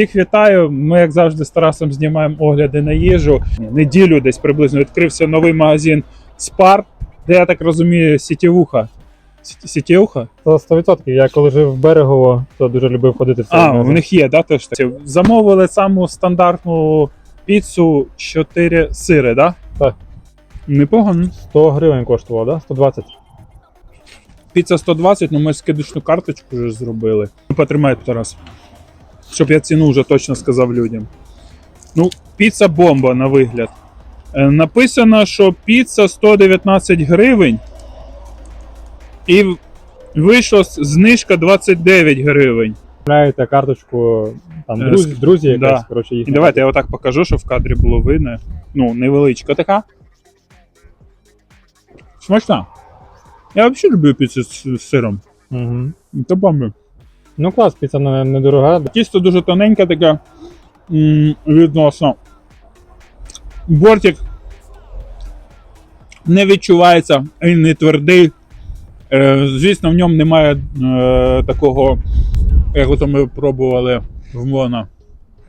Всіх вітаю. Ми, як завжди, з Тарасом знімаємо огляди на їжу. Неділю десь приблизно відкрився новий магазин Спар, де я так розумію, сітєвуха. Сі- Сітєвуха? Це 100%. Я коли жив в берегово, то дуже любив ходити в цей А, магазин. в них є, да? Теж таке? Замовили саму стандартну піцу 4 сири, да? Так. Непогано. 100 гривень коштувало, да? 120. Піца 120, ну ми скидочну карточку вже зробили. Ну, Потримай Тарас. Щоб я ціну вже точно сказав людям. Ну, піца бомба на вигляд. Е, Написано, що піца 119 гривень. І вийшла знижка 29 гривень. Купляєте карточку, там, Е, друзі, друзі якась, да. коротше, їх. І давайте я отак покажу, щоб в кадрі було видно. Ну, невеличка така. Смачна. Я взагалі люблю піцу з сиром. Угу. Це бомба. Ну клас, піца не- недорога. Тісто дуже тоненьке таке відносно. Бортик не відчувається, він не твердий. Е, звісно, в ньому немає е, такого, як ото ми пробували в Моно.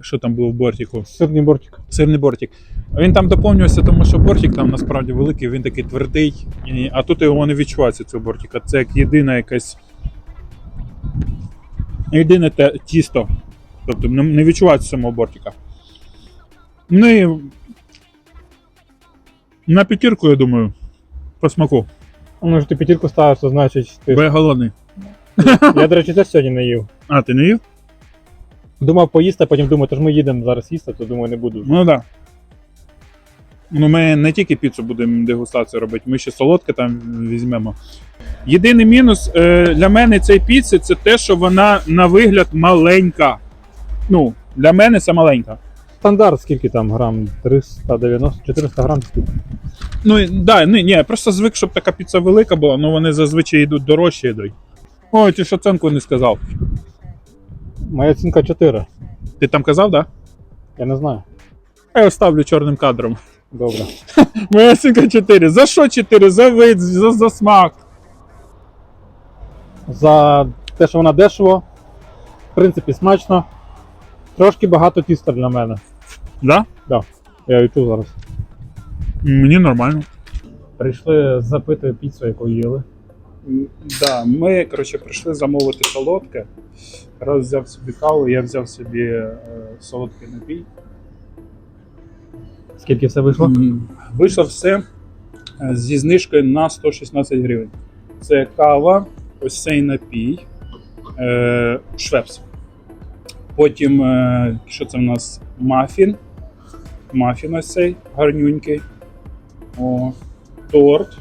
Що там було в бортику? Сирний бортик. Сирний бортик. Він там доповнювався, тому що бортик там насправді великий, він такий твердий, а тут його не відчувається цього бортика. Це як єдина якась. Єдине те, тісто. Тобто не, не відчувається самого бортика. Ну і на п'ятірку, я думаю, по смаку. Ну, ж ти п'ятірку ставиш, то значить ти. Бо я голодний. Я, до речі, теж сьогодні не їв. А, ти не їв? Думав поїсти, а потім думаю, то ж ми їдемо зараз їсти, то думаю, не буду. вже. Ну так. Да. Ну, ми не тільки піцу будемо дегустацію робити, ми ще солодке там візьмемо. Єдиний мінус е, для мене цієї піци це те, що вона на вигляд маленька. Ну, для мене це маленька. Стандарт скільки там грам? 390, 400 грам скільки? Ну, да, ні, ні, просто звик, щоб така піца велика була, ну вони зазвичай йдуть дорожчі йдуть. Ой, ти ж оценку не сказав. Моя оцінка 4. Ти там казав, так? Да? Я не знаю. Я його ставлю чорним кадром. Добре. Моя оцінка 4. За що 4? За вид, за, за смак. За те, що вона дешево, в принципі, смачно. Трошки багато тіста для мене. Да? Я відчув зараз. Мені нормально. Прийшли запити піцу, яку їли. Да, ми коротше, прийшли замовити солодке. Раз взяв собі каву, я взяв собі е, солодкий напій. Скільки все вийшло? М, Вийшло все е, зі знижкою на 116 гривень. Це кава, ось цей напій, е, швепс. Потім, е, що це в нас? Мафін. Мафін ось цей гарнюнький. О, торт.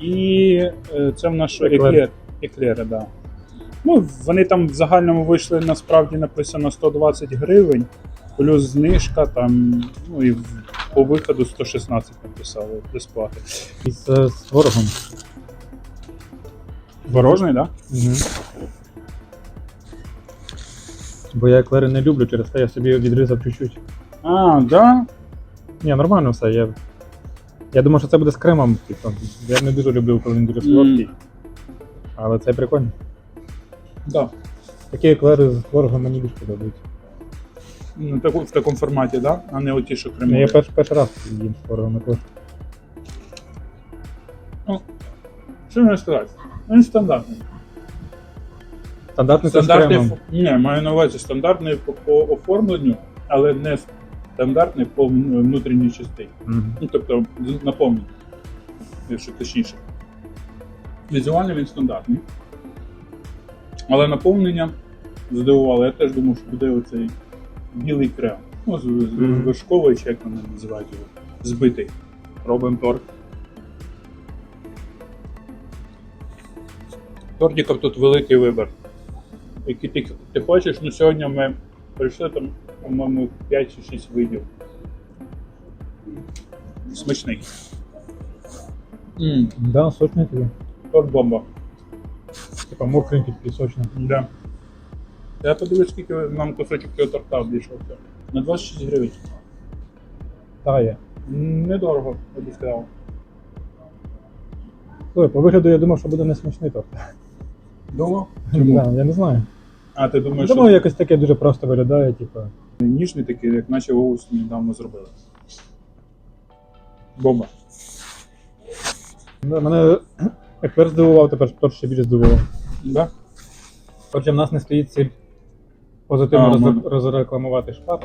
І е, це в нас що? Еклер. Еклер. Еклери, да. Ну, вони там в загальному вийшли насправді написано 120 гривень, плюс знижка там, ну і по виходу 116 написали безплати. З творогом. Творожний, так? Да? Угу. Бо я еклери не люблю, через те я собі відрізав чуть-чуть. А, да? Ні, нормально все. Я, я думав, що це буде з кремом. Типу. Я не дуже люблю, коли він дуже солодкий. Але це прикольно. Да. Такі еклери з творогом мені більш подобаються. Ну, таку, в такому форматі, да? а не оті, що Ну, кремові. Я перш, перший раз їм з творогом еклер. Що мені сказати? Він стандартний. Стандартний з Стандартний, ф- ні, маю на увазі стандартний по, по оформленню, але не стандартний по внутрішній частині. Мгм. Ну, тобто наповнення, якщо точніше. Візуально він стандартний. Але наповнення здивувало. Я теж думав, що буде оцей білий крем. Ну, з, з Мгм. вершковий, чи як вони називають його, збитий. Робимо торт. Тортиків тут великий вибір. Який ти, ти хочеш, ну сьогодні ми прийшли там, по-моєму, 5 чи 6 видів. Смачний. Мм, Да, сочний тобі. торт бомба. Типа мокренький, такий сочний. Да. Я подивлюсь, скільки нам кусочок цього торта обійшовся. На 26 гривень. Та є. Недорого, я би сказав. Слухай, по вигляду я думав, що буде несмачний торт. Думав? Да, я не знаю. А ти думаєш, Думаю, що... якось таке дуже просто виглядає, типу. Ніжний такий, як наче в Оусі недавно зробили. Бомба. Да, Мене як перш здивував, тепер торт ще більше здивував. Да? Отже, в нас не стоїть ціль позитивно А, роз- розрекламувати шпат,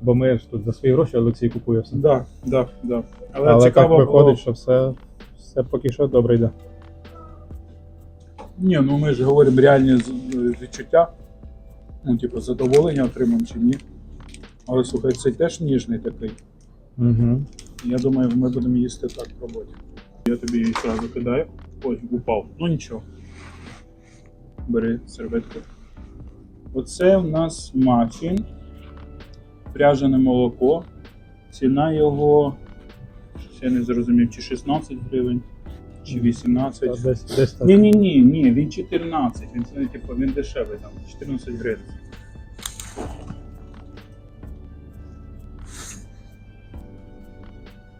бо ми ж тут за свої гроші Олексій купує все. Да, да, да. Але, Але цікаво так виходить, було. що все, все поки що добре йде. Ні, ну ми ж говоримо реальні відчуття. Ну, типу, задоволення отримаємо чи ні. Але слухай, цей теж ніжний такий. Угу. Я думаю, ми будемо їсти так роботі. Я тобі її одразу кидаю. Ой, упав. Ну нічого. Бери серветку. Оце в нас мафін. Пряжене молоко. Ціна його. Я не зрозумів, чи 16 гривень, чи 18. Десь, десь так. Ні, ні, ні, ні, він 14. Він це типу він дешевий там, 14 гривень.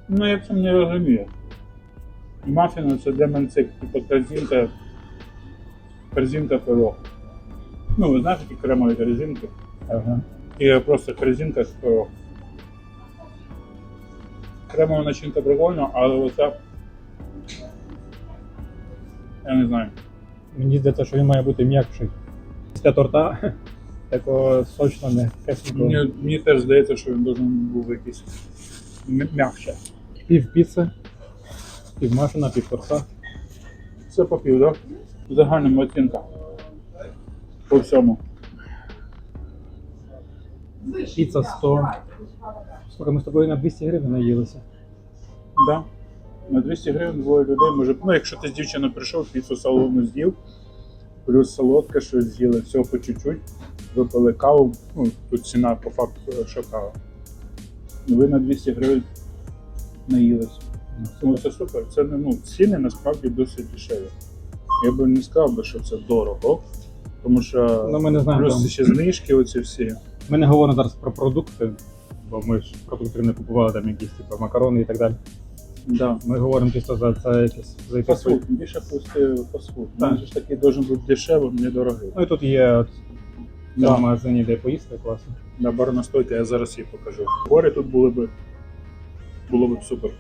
Ну, я цим не розумію. Мафіни це для мене це типу корзинка. Корзинка пирог. Ну, ви знаєте, такі кремові корзинки. Ага. І просто корзинка з пирог. Кремова начинка прикольна, але оця. Я не знаю. Мені здається, що він має бути м'якший. Після торта такого сочно не Мені, мені теж здається, що він должен був якийсь м'якше. Пів піци, пів мафіна, пів торта. Це попів, так? Да? Загальним оцінка. По всьому. Піца 100. Слухай, ми з тобою на 200 гривень наїлися. Да. На 200 гривень двоє людей може. Ну, якщо ти з дівчиною прийшов, піцу салону з'їв, плюс солодке щось з'їли, всього по чуть-чуть, випили каву. Ну, тут ціна по факту, що кава. Ну, Ви на 200 гривень наїлися. Ну, це супер. Це ну, ціни насправді досить дешеві. Я би не сказав би, що це дорого, тому що Ну, ми не знаємо. плюс там. ще знижки оці всі. Ми не говоримо зараз про продукти, бо ми ж продукти не купували там якісь типу макарони і так далі. Да. Ми говоримо чисто за це якесь за якесь. Фастфуд, більше пусти фастфуд. Так. Він же ж такий должен бути дешевим, недорогим. Ну і тут є от в Да. магазині, де поїсти класно. На барна стойка я зараз її покажу. Гори тут були б було б супер.